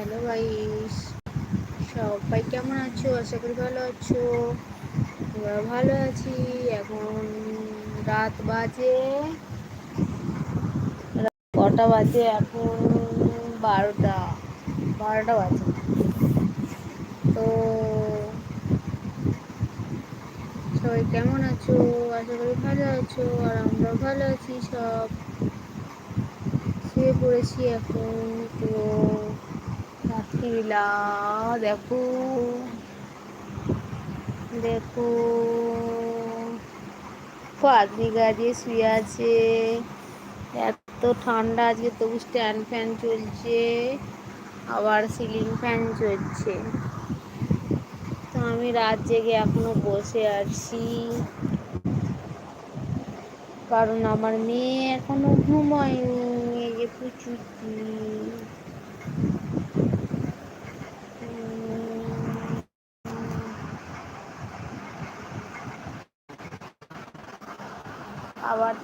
Hello guys সবাই কেমন আছো? আশা করি ভালো আছো। ভালো আছি। এখন রাত বাজে। কটা বাজে? এখন বারোটা। বারোটা বাজে। তো সবাই কেমন আছো? আশা করি ভালো আছো। আর আমরা ভালো আছি সব। শুয়ে পড়েছি এখন। তো রাত্রিবেলা দেখো। দেখো। পাগড়ি গাড়িয়ে শুয়ে আছে। এত ঠান্ডা আজকে, তবু স্ট্যান্ড ফ্যান চলছে। আবার সিলিং ফ্যান চলছে। তো আমি রাত জেগে এখনও বসে আছি। কারণ আমার মেয়ে এখনও ঘুমায়নি, এই যে পুচুকি আবার